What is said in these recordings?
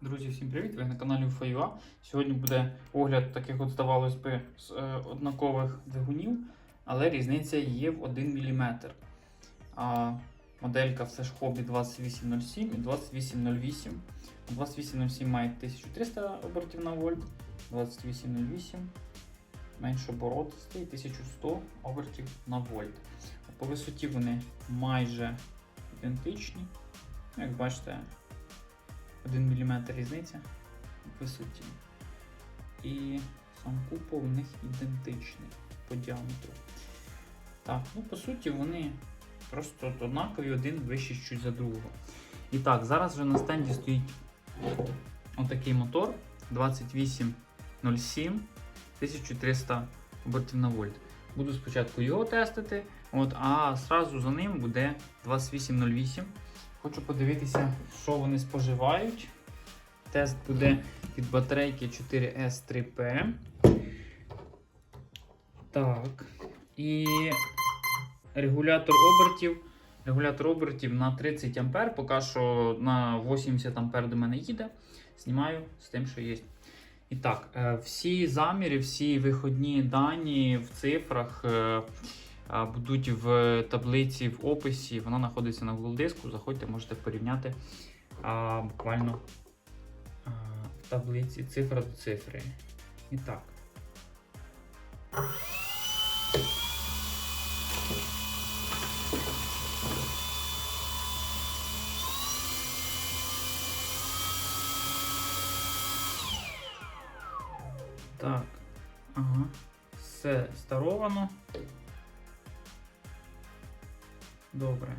Друзі, всім привіт! Ви на каналі UFA.ua. Сьогодні буде огляд таких, от, здавалось би, з, е, однакових двигунів, але різниця є в 1 мм. А, моделька все ж Hobby 2807 і 2808. 2807 має 1300 обертів на вольт, 2808 менш оборотистий 1100 обертів на вольт. По висоті вони майже ідентичні. Ну, Як бачите, 1 мм різниця в висоті. І сам купол в них ідентичний по діаметру. Так, ну по суті, вони просто однакові, один вищий чуть за другого. І так, зараз вже на стенді стоїть отакий мотор 2807 1300 обертів на вольт. Буду спочатку його тестити, от, а зразу за ним буде 2808. Хочу подивитися, що вони споживають. Тест буде від батарейки 4S3P. Так. І регулятор обертів. Регулятор обертів на 30 А, поки що на 80 А до мене їде. Знімаю з тим, що є. І так, е, всі заміри, всі виходні дані в цифрах е, будуть в таблиці в описі. Вона знаходиться на Google диску. Заходьте, можете порівняти а, буквально а, в таблиці цифра до цифри. І так. Так. Ага. Все старовано. Добре.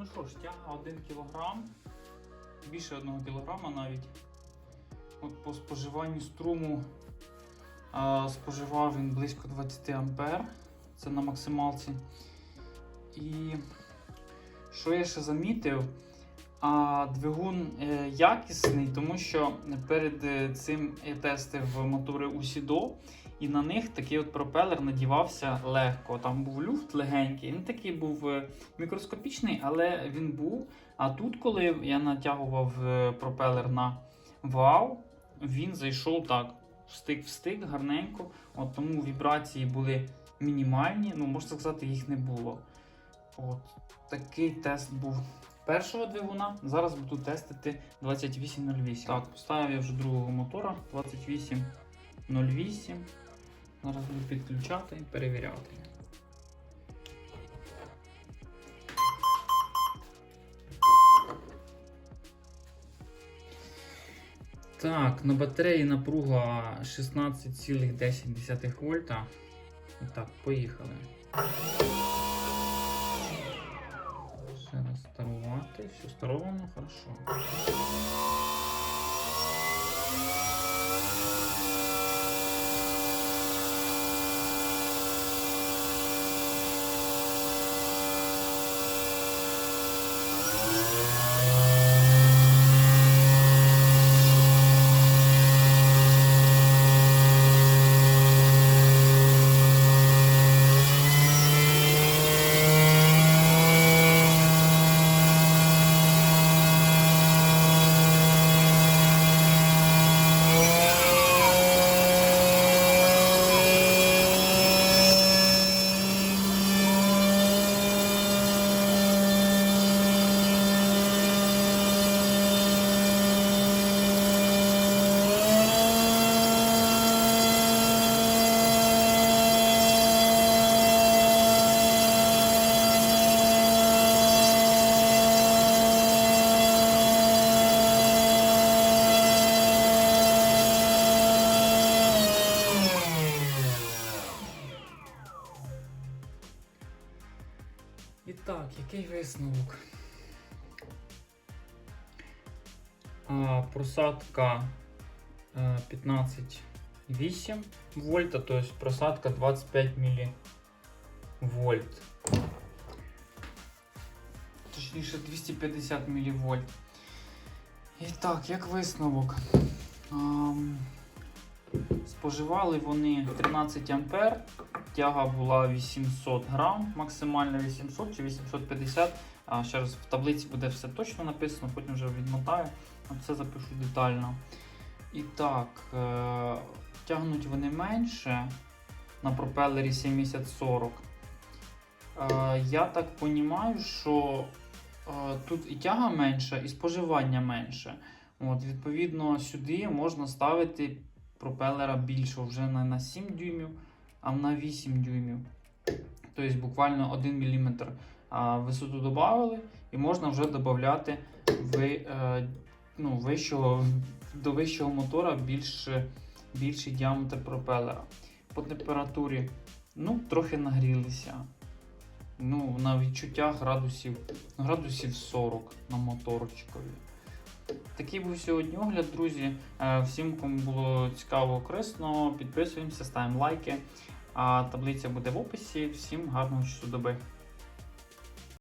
Ну що ж, тяга 1 кг, більше 1 кг навіть. От по споживанню струму а, споживав він близько 20 А. Це на максималці. І що я ще замітив? А, двигун е, якісний, тому що перед е, цим я тестив мотори Усідо, і на них такий от пропелер надівався легко. Там був люфт легенький, він такий був е, мікроскопічний, але він був. А тут, коли я натягував е, пропелер на вал, він зайшов так, встик в стик гарненько. От Тому вібрації були мінімальні, ну можна сказати, їх не було. От Такий тест був першого двигуна. Зараз буду тестити 2808. Так, поставив я вже другого мотора 2808. Зараз буду підключати і перевіряти. Так, на батареї напруга 16,10 вольта. Так, поїхали. Ще раз старувати. Все старовано, хорошо. І так, який висновок? А, просадка е, 15,8 вольта, тобто просадка 25 мВ. Точніше 250 мВ. І так, як висновок? Споживали вони 13 ампер, тяга була 800 грам, максимально 800 чи 850. А ще раз в таблиці буде все точно написано, потім вже відмотаю, це запишу детально. І так, е- тягнуть вони менше на пропелері 7040. Е- я так розумію, що е, тут і тяга менша, і споживання менше. От, відповідно, сюди можна ставити пропелера більше вже на 7 дюймів, а на 8 дюймів. Тобто буквально 1 мм висоту додали, і можна вже додати ви, е, ну, вищого, до вищого мотора більш, більший діаметр пропелера. По температурі ну, трохи нагрілися. Ну, на відчуття градусів, градусів 40 на моторчикові. Такий був сьогодні огляд, друзі. Е, Всім, кому було цікаво, корисно, підписуємося, ставимо лайки. А таблиця буде в описі. Всім гарного часу доби.